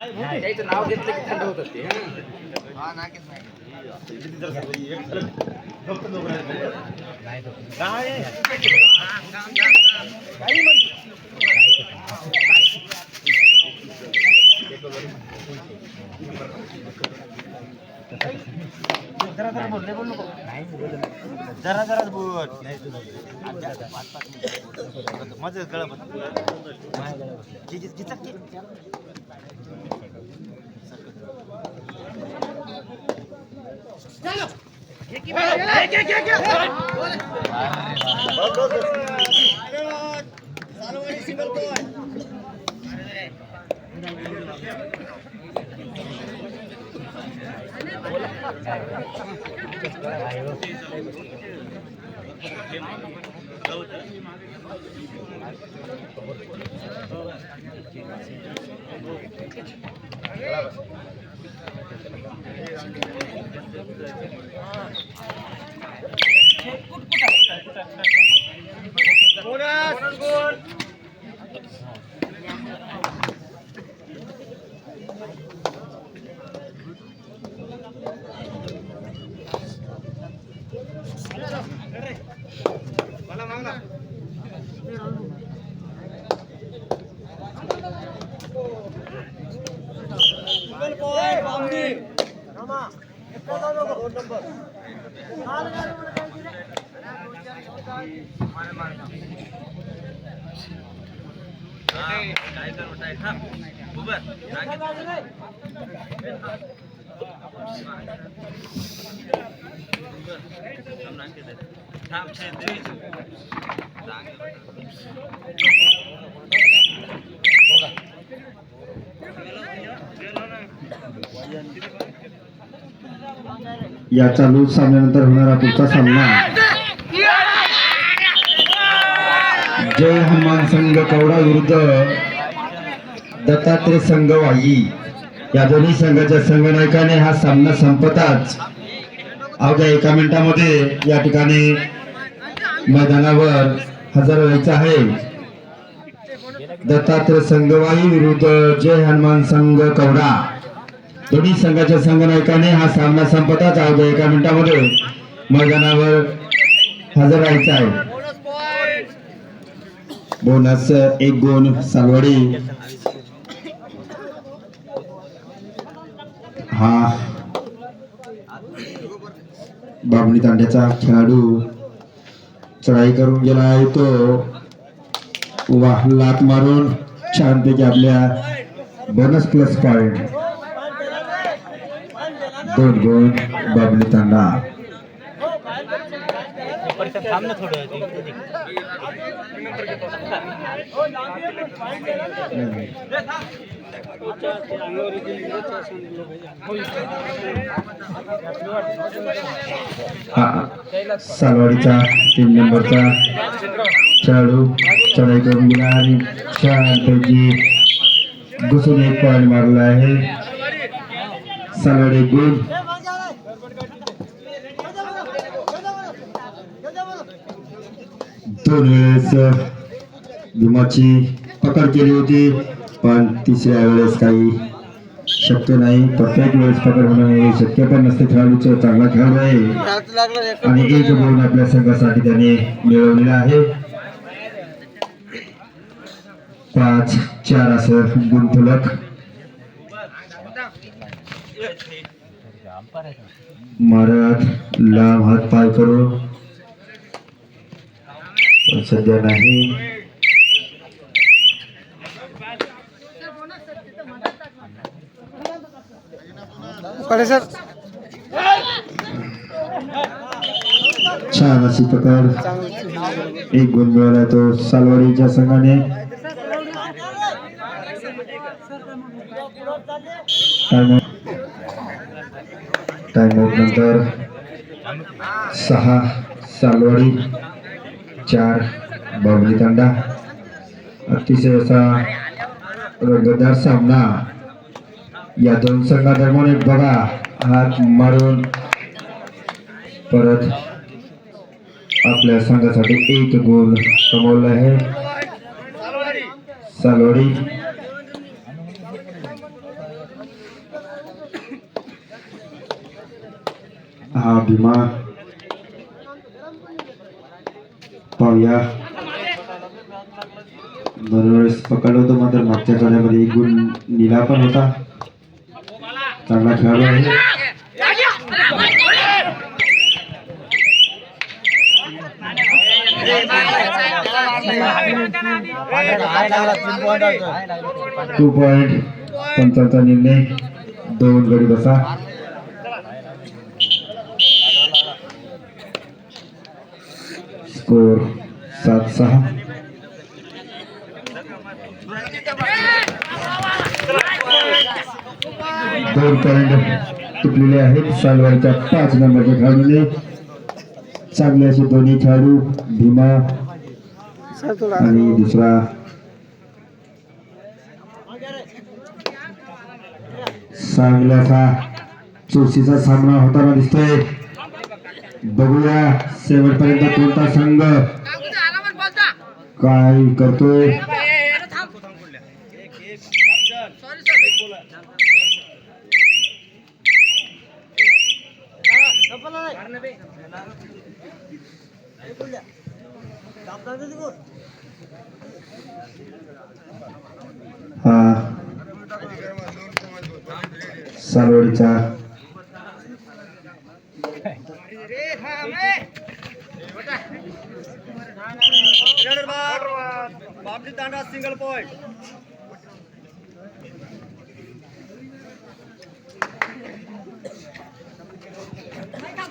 त्याचं नाव घेतलं की थंड होत असते जरा जरा बोल बोल नको जरा जराच बोल माझं गळा Buenas, buenas. Mana? या चालू सामन्यानंतर होणारा पुढचा सामना. जय हनुमान संघ कवडा विरुद्ध दत्तात्रय संघ वाई. या दोन्ही संघाच्या संघनायकाने हा सामना संपताच अवघ्या एका मिनिटामध्ये या ठिकाणी मैदानावर हजर व्हायचं आहे. दत्तात्रय संघवाई विरुद्ध जय हनुमान संघ कवडा. दोन्ही संघाच्या संघनायकाने हा सामना संपताच अवघ्या एका मिनिटामध्ये मैदानावर हजर राहायचं आहे. बोनस एक गुण सालवडी. हा बाबणी तांड्याचा खेळाडू चढाई करून गेला आहे तो. लात मारून छानपैकी आपल्या बोनस प्लस पॉइंट दोन गोल बाबली तांडा. थांब ना थोडं सालवाडीचा तीन नंबरचा खेळाडू चढाई करून गेला आणि छानपैकी घुसून एक पॉईंट मारला आहे. सालवाडी गुण दोन वेळेस भीमाची पकड केली होती पण तिसऱ्या वेळेस काही शक्य नाही प्रत्येक वेळेस पकड होणं हे शक्य पण नसते खेळाडूचं चांगला खेळाडू आहे आणि एक गुण आपल्या संघासाठी त्याने मिळवलेला आहे पाच चार असं गुणफलक मारत लांब हात पाय करू पण सध्या नाही छान अशी पकड एक गुण मिळाला तो सालवाडीच्या संघाने टाइम आउट नंतर सहा सालवाडी चार बाबली तांडा. अतिशय असा रंगतदार सामना या दोन संघादरम्यान एक बघा हात मारून परत आपल्या संघासाठी एक गोल कमवला आहे. सालोडी हा भीमा पाहूया दरवेळेस पकडलं होतं मात्र मागच्या आठवड्यामध्ये एक गुण निला पण होता चांगला खेळाडू आहे हाय लागला तीन पॉईंट आहे. टू पॉइंट पंचांचा निर्णय दोन गडी बसा स्कोर सात सहा. दोन पॉइंट टिकलेले आहेत. सालवारच्या पाच नंबरच्या खेळाडूने चांगले असे दोन्ही खेळाडू भीमा आणि दुसरा सांगल्याचा चुरशीचा सामना होताना दिसतोय. बघूया शेवटपर्यंत कोणता संघ काय करतोय? हा. सालवडीचा बाबली तांडा सिंगल पॉईंट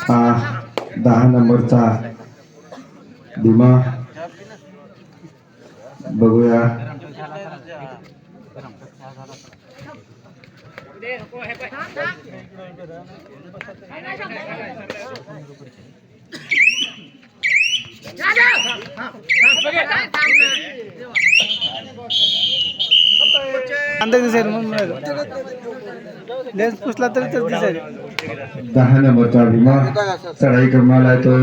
हा दहा नंबरचा भीमा बघूया अंदर दिसेल लेन्स पुसला तरी तर दिसेल दहा नंबरचा भीमा चढाई क्रमाला तो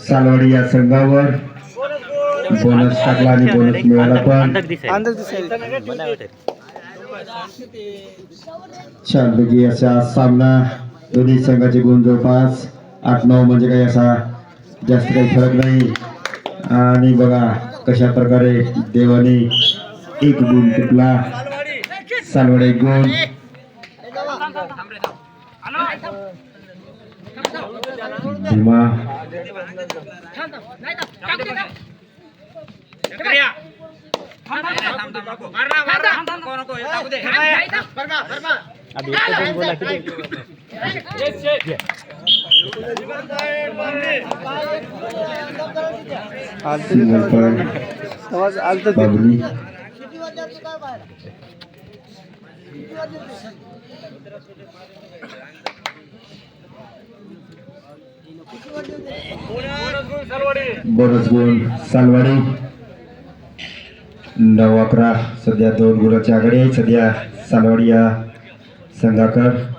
सालवाडी या संघावर बोनस टाकला आणि बोनस मिळाला पण अंदर दिसेल छानपैकी असा सामना दोन्ही संघाचे गुण जवळपास आठ नऊ म्हणजे काही असा जास्त काही फरक नाही. आणि बघा कशा प्रकारे देवाने एक गुण टिपला. सालवड एक गुण. भीमा. आलत बोनस गुण सालवाडी. नऊ अकरा सध्या दोन गुणाची आघाडी आहे सध्या सालवाडी या संघाकर.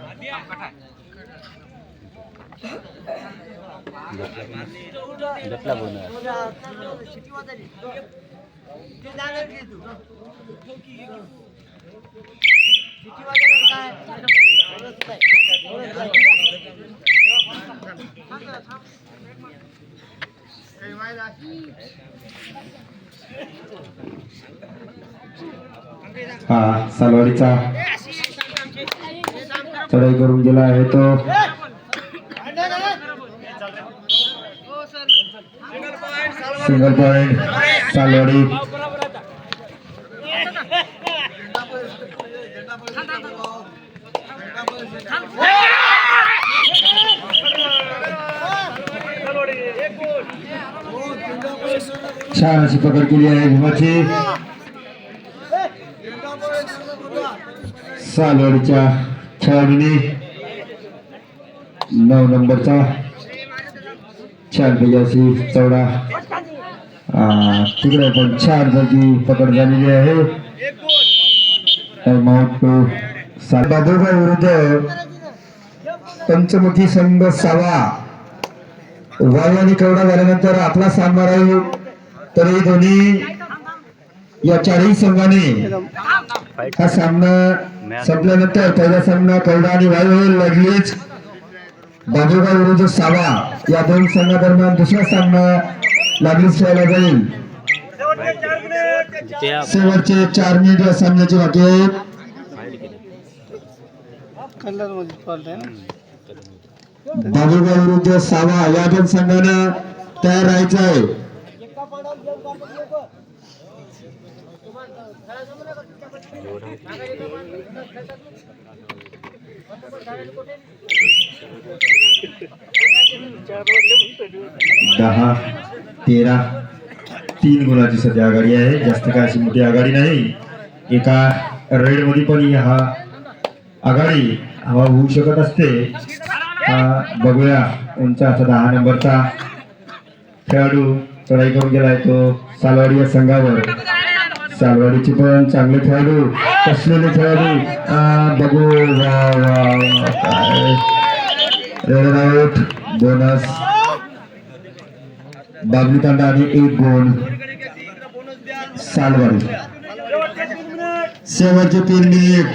हा सालवाडीचा. चढाई करून गेला आहे तो. सिंगल पॉइंट सालवाडी छान अशी पकड केली आहे भीमाची सालवाडीच्या खेळाडूने नऊ नंबरचा छान अशी चौडा आ, तिकडे पण छान पैकी पकड झालेली आहे. टाइमआउट टू बाबुळगाव विरुद्ध पंचमुखी संघ सावा वायू आणि कवडा झाल्यानंतर आपला सामना राहील. तरी दोन्ही या चारही संघाने हा सामना संपल्यानंतर पहिला सामना कवडा आणि वायू लगेच बाबुगाव विरुद्ध सावा या दोन संघादरम्यान दुसरा सामना लागलीच खेळला जाईल. शेवटचे चार मिनिट या सामन्याचे बाकी आहेत. बाबुगाव विरुद्ध सावा या दोन संघांना तयार राहायचं आहे. दहा तेरा तीन गुणाची सध्या आघाडी आहे. जास्त काय अशी मोठी आघाडी नाही. एका रेडमध्ये पण हा आघाडी हवा होऊ शकत असते. हा बघूया. उंचा असा दहा नंबरचा खेळाडू चढाई करून गेलाय तो सालवाडी या संघावर. सालवाडीचे पण चांगले खेळाडू कसलेले खेळाडू? बघू. बोनस बाबली तांडा आणि एक गुण सालवारी. शेवटचे तीन मिनिट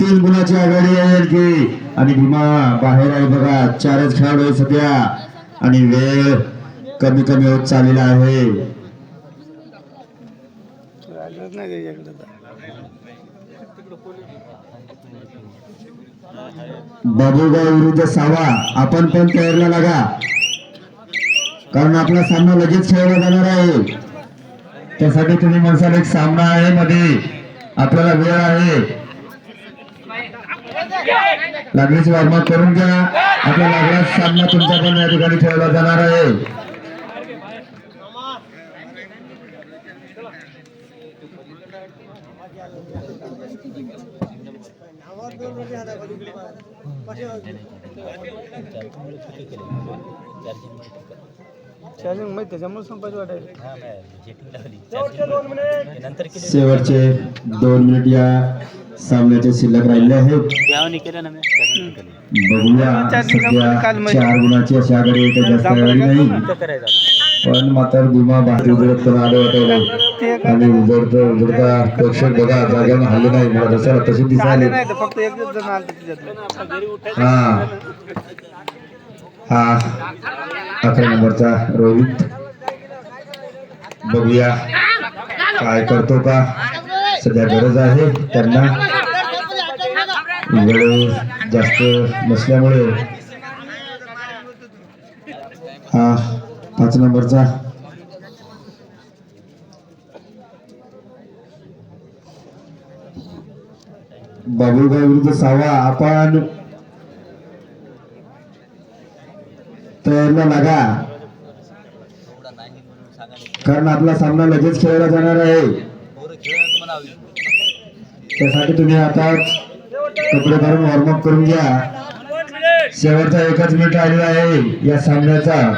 तीन गुणाची आघाडी आहे की आणि भीमा बाहेर आहे बघा. चारच खेळाडू आहे सध्या. आणि वेळ कमी कमी होत चाललेला आहे. बाबूगाव विरुद्ध सावा. आपण पण तयारीला लागा. कारण आपला सामना लगेच खेळला जाणार आहे त्यासाठी तुम्ही म्हणसाल एक सामना आहे मध्ये आपल्याला वेळ आहे लागलीच वॉर्मअप करून घ्या आपला लागलाच सामना तुमचा पण या ठिकाणी खेळला जाणार आहे चार्जिंग माहिती त्याच्यामुळे संपायचं वाटायचं शेवटचे दोन मिनिट या सामन्याचे शिल्लक राहिले आहेत. बघूया सध्या चार गुणाची अशी आघाडी जास्त आघाडी नाही. पण मात्र भीमा बाहेर उजळत पण आलं वाटवलं आणि उजळत उजळता प्रेक्षक बघा जागेवर हल्ले नाही मला तसं तशी दिसायला. नाही तर फक्त एक जण आलं त्याच्यातलं हा. हा अकरा नंबरचा रोहित. बघूया काय करतो का? सध्या गरज आहे त्यांना. वेळ जास्त नसल्यामुळे. हा पाच नंबरचा. बाबुलगाव विरुद्ध सावा. आपण तयारीला लागा. कारण आपला सामना लगेच खेळला जाणार आहे. त्यासाठी तुम्ही आता कपडे भरून वॉर्मअप करून घ्या. शेवटचा एकच मिनिट आलेला आहे या सामन्याचा.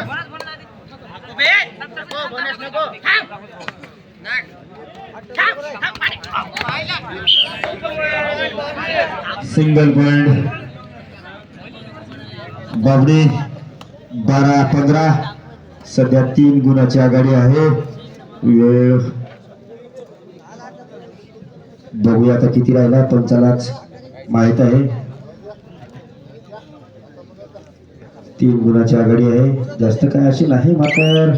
सिंगल पॉइंट बाबडी. बारा पंधरा. सध्या तीन गुणाची आघाडी आहे. वेळ. बघूया आता किती राहिला पंचालाच. माहीत आहे. तीन गुणाची आघाडी आहे. जास्त काय अशी नाही मात्र.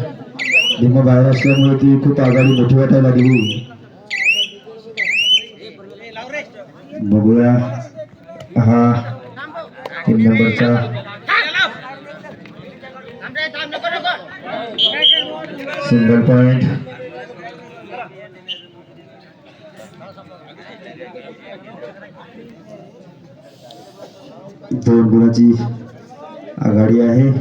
भीमा बाहेर असल्यामुळे ती खूप आघाडी मोठी वाटायला लागली. बघूया. हा. तीन नंबरचा. Single point. दोन गुणाची आघाडी आहे.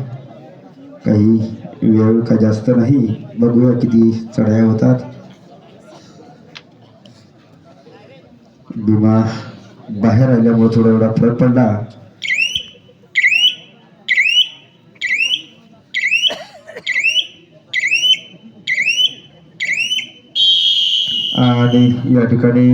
काही वेळ का जास्त नाही. बघूया किती चढाया होतात. भीमा बाहेर आल्यामुळे थोडा एवढा फरक पडला आणि या ठिकाणी